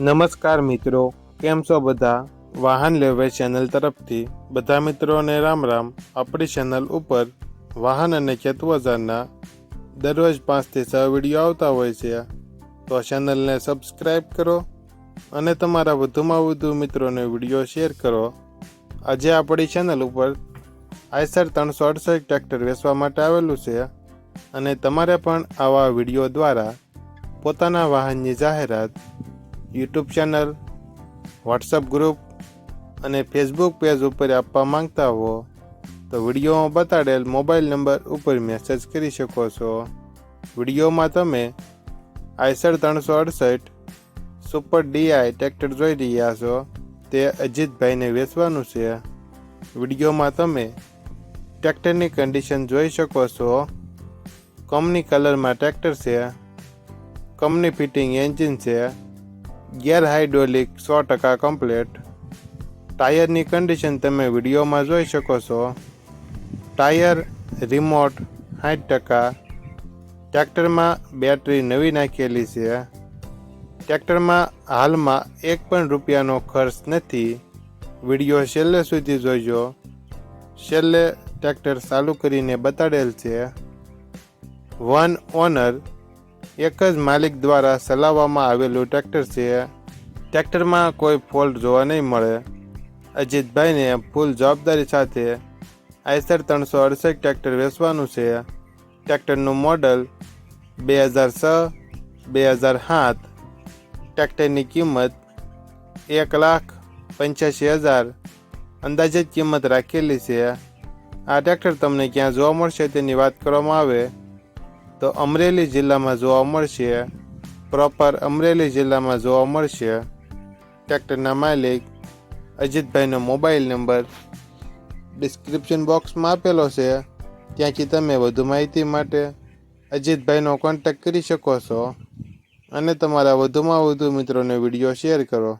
નમસ્કાર મિત્રો, કેમ છો બધા? વાહન લેવે ચેનલ તરફથી બધા મિત્રોને રામ રામ. આપણી ચેનલ ઉપર વાહન અને ખેતવજારના દરરોજ પાંચથી છ વીડિયો આવતા હોય છે. તો ચેનલને સબસ્ક્રાઈબ કરો અને તમારા વધુમાં વધુ મિત્રોને વીડિયો શેર કરો. આજે આપણી ચેનલ ઉપર આઈસર ત્રણસો અડસઠ ટ્રેક્ટર વેચવા માટે આવેલું છે અને તમારે પણ આવા વીડિયો દ્વારા પોતાના વાહનની જાહેરાત યુટ્યુબ ચેનલ વોટ્સઅપ ગ્રુપ અને ફેસબુક પેજ ઉપર આપવા માંગતા હો, તો વિડીયોમાં બતાડેલ મોબાઈલ નંબર ઉપર મેસેજ કરી શકો છો. વિડીયોમાં તમે આઈસર ત્રણસો અડસઠ સુપર ડીઆઈ ટ્રેક્ટર જોઈ રહ્યા છો, તે અજીતભાઈને વેચવાનું છે. વિડીયોમાં તમે ટ્રેક્ટરની કન્ડિશન જોઈ શકો છો. કંપની કલરમાં ટ્રેક્ટર છે, કંપની ફિટિંગ એન્જિન છે ગિયર હાઇડ્રોલિક સો ટકા કમ્પ્લેટ. ટાયરની કન્ડિશન તમે વિડીયોમાં જોઈ શકો છો. ટાયર રિમોટ સાઠ ટકા. ટ્રેક્ટરમાં બેટરી નવી નાખેલી છે. ટ્રેક્ટરમાં હાલમાં એક પણ રૂપિયાનો ખર્ચ નથી. વીડિયો છેલ્લે સુધી જોઈજો છેલ્લે ટ્રેક્ટર ચાલુ કરીને બતાડેલ છે. વન ઓનર એક જ માલિક દ્વારા ચલાવવામાં આવેલું ટ્રેક્ટર છે. ટ્રેક્ટરમાં કોઈ ફોલ્ટ જોવા નહીં મળે. અજીતભાઈને ફૂલ જવાબદારી સાથે આઈસર ત્રણસો અડસઠ ટ્રેક્ટર વેચવાનું છે. ટ્રેક્ટરનું મોડલ બે હજાર છ, બે હજાર સાત. ટ્રેક્ટરની કિંમત એક લાખ પંચ્યાસી હજાર અંદાજિત કિંમત રાખેલી છે. આ ટ્રેક્ટર તમને ક્યાં જોવા મળશે તેની વાત કરવામાં આવે. તો અમરેલી જિલ્લામાં જોવા મળશે. પ્રોપર અમરેલી જિલ્લામાં જોવા મળશે. ટ્રેક્ટરના માલિક અજીતભાઈનો મોબાઈલ નંબર ડિસ્ક્રિપ્શન બોક્સમાં આપેલો છે. ત્યાંથી તમે વધુ માહિતી માટે અજીતભાઈનો કોન્ટેક્ટ કરી શકો છો. અને તમારા વધુમાં વધુ મિત્રોને વીડિયો શેર કરો.